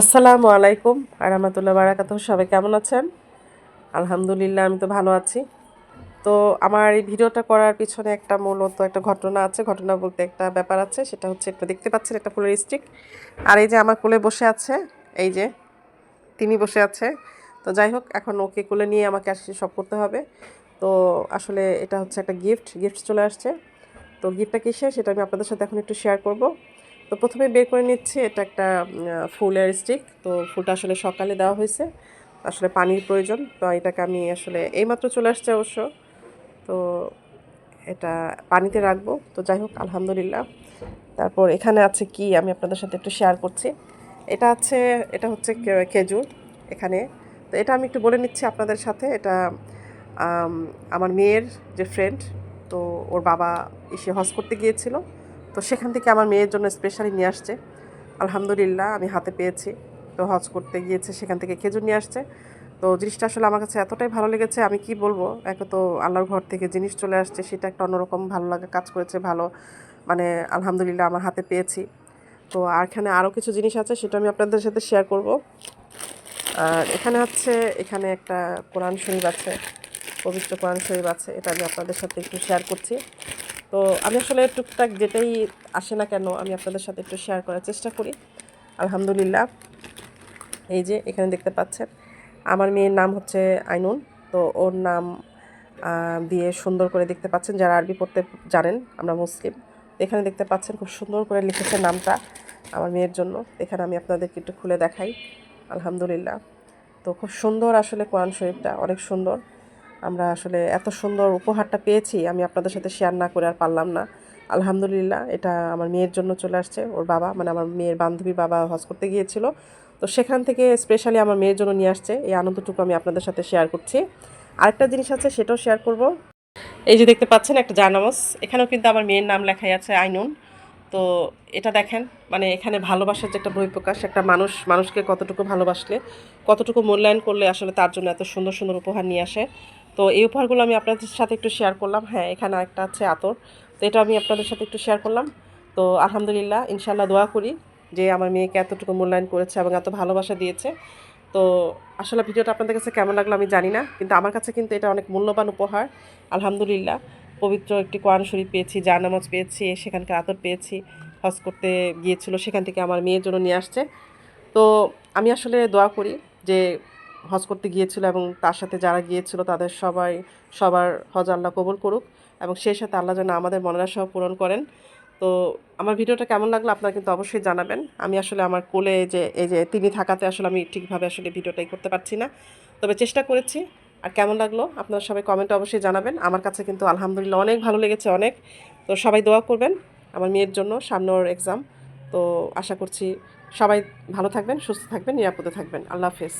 আসসালামু আলাইকুম আরামাতুল্লাহ বারাকাত সবাই কেমন আছেন? আলহামদুলিল্লাহ, আমি তো ভালো আছি। তো আমার এই ভিডিওটা করার পিছনে একটা মূলত একটা ঘটনা আছে। ঘটনা বলতে একটা ব্যাপার আছে, সেটা হচ্ছে একটা দেখতে পাচ্ছেন একটা ফুলের স্টিক আর এই যে আমার কোলে বসে আছে, এই যে তিনি বসে আছে। তো যাই হোক, এখন ওকে কোলে নিয়ে আমাকে আসলে সব করতে হবে। তো আসলে এটা হচ্ছে একটা গিফট গিফট চলে আসছে। তো গিফটটা কিসে সেটা আমি আপনাদের সাথে এখন একটু শেয়ার করব। তো প্রথমে বের করে নিচ্ছি, এটা একটা ফুলের স্টিক তো ফুলটা আসলে সকালে দেওয়া হয়েছে। আসলে পানির প্রয়োজন, তো এটাকে আমি আসলে এইমাত্র চলে আসছে অবশ্য। তো এটা পানিতে রাখব, তো যাই হোক, আলহামদুলিল্লাহ। তারপর এখানে আছে কি, আমি আপনাদের সাথে একটু শেয়ার করছি। এটা আছে, এটা হচ্ছে খেজুর এখানে। তো এটা আমি একটু বলে নিচ্ছি আপনাদের সাথে, এটা আমার মেয়ের যে ফ্রেন্ড তো ওর বাবা এসে হজ করতে গিয়েছিল। তো সেখান থেকে আমার মেয়ের জন্য স্পেশালি নিয়ে আসছে। আলহামদুলিল্লাহ, আমি হাতে পেয়েছি। তো হজ করতে গিয়েছে, সেখান থেকে খেজুর নিয়ে আসছে। তো জিনিসটা আসলে আমার কাছে এতটাই ভালো লেগেছে, আমি কি বলব? এক তো আল্লাহর ঘর থেকে জিনিস চলে আসছে, সেটা একটা অন্যরকম ভালো লাগা কাজ করেছে, ভালো। মানে আলহামদুলিল্লাহ, আমার হাতে পেয়েছি। তো আর এখানে আরও কিছু জিনিস আছে, সেটা আমি আপনাদের সাথে শেয়ার করব। আর এখানে হচ্ছে, এখানে একটা কোরআন শরীফ আছে, পবিত্র কোরআন শরীফ আছে, এটা আমি আপনাদের সাথে একটু শেয়ার করছি। তো আমি আসলে টুকটাক যেটাই আসে না কেন আমি আপনাদের সাথে একটু শেয়ার করার চেষ্টা করি। আলহামদুলিল্লাহ। এই যে এখানে দেখতে পাচ্ছেন, আমার মেয়ের নাম হচ্ছে আইনুন। তো ওর নাম দিয়ে সুন্দর করে দেখতে পাচ্ছেন, যারা আরবি পড়তে জানেন, আমরা মুসলিম। এখানে দেখতে পাচ্ছেন খুব সুন্দর করে লিখেছে নামটা আমার মেয়ের জন্য। এখানে আমি আপনাদেরকে একটু খুলে দেখাই। আলহামদুলিল্লাহ। তো খুব সুন্দর আসলে কোরআন শরীফটা, অনেক সুন্দর। আমরা আসলে এত সুন্দর উপহারটা পেয়েছি, আমি আপনাদের সাথে শেয়ার না করে আর পারলাম না। আলহামদুলিল্লাহ, এটা আমার মেয়ের জন্য চলে আসছে, ওর বাবা মানে আমার মেয়ের বান্ধবীর বাবা হজ করতে গিয়েছিল। তো সেখান থেকে স্পেশালি আমার মেয়ের জন্য নিয়ে আসছে, এই আনন্দটুকু আমি আপনাদের সাথে শেয়ার করছি। আরেকটা জিনিস আছে, সেটাও শেয়ার করব। এই যে দেখতে পাচ্ছেন একটা জানামস এখানেও কিন্তু আমার মেয়ের নাম লেখাই আছে আইনুন। তো এটা দেখেন মানে এখানে ভালোবাসার যে একটা বহিঃপ্রকাশ একটা মানুষ, মানুষকে কতটুকু ভালোবাসলে, কতটুকু মূল্যায়ন করলে আসলে তার জন্য এত সুন্দর সুন্দর উপহার নিয়ে আসে। তো এই উপহারগুলো আমি আপনাদের সাথে একটু শেয়ার করলাম। হ্যাঁ এখানে একটা আছে আতর। তো এটা আমি আপনাদের সাথে একটু শেয়ার করলাম। তো আলহামদুলিল্লাহ ইনশাল্লাহ দোয়া করি যে আমার মেয়েকে এতটুকু মূল্যায়ন করেছে এবং এত ভালোবাসা দিয়েছে। তো আসলে ভিডিওটা আপনাদের কাছে কেমন লাগল আমি জানি না, কিন্তু আমার কাছে কিন্তু এটা অনেক মূল্যবান উপহার। আলহামদুলিল্লাহ, পবিত্র একটি কোরআন শরীফ পেয়েছি জানামাজ পেয়েছি, সেখানকার আতর পেয়েছি, হজ করতে গিয়েছিল, সেখান থেকে আমার মেয়ের জন্য নিয়ে আসছে। তো আমি আসলে দোয়া করি যে হজ করতে গিয়েছিল এবং তার সাথে যারা গিয়েছিল তাদের সবাই, সবার হজ আল্লাহ কবুল করুক এবং সেই সাথে আল্লাহ যেন আমাদের মনের পূরণ করেন। তো আমার ভিডিওটা কেমন লাগল আপনারা কিন্তু অবশ্যই জানাবেন। আমি আসলে আমার কোলে যে, এই যে তিনি থাকাতে আসলে আমি ঠিকভাবে আসলে ভিডিওটাই করতে পারছি না। তবে চেষ্টা করেছি। আর কেমন লাগল? আপনারা সবাই কমেন্টে অবশ্যই জানাবেন। আমার কাছে কিন্তু আলহামদুলিল্লাহ অনেক ভালো লেগেছে, অনেক। তো সবাই দোয়া করবেন আমার মেয়ের জন্য সামনে ওর এক্সাম তো আশা করছি সবাই ভালো থাকবেন, সুস্থ থাকবেন, নিরাপদে থাকবেন। আল্লাহ হাফেজ।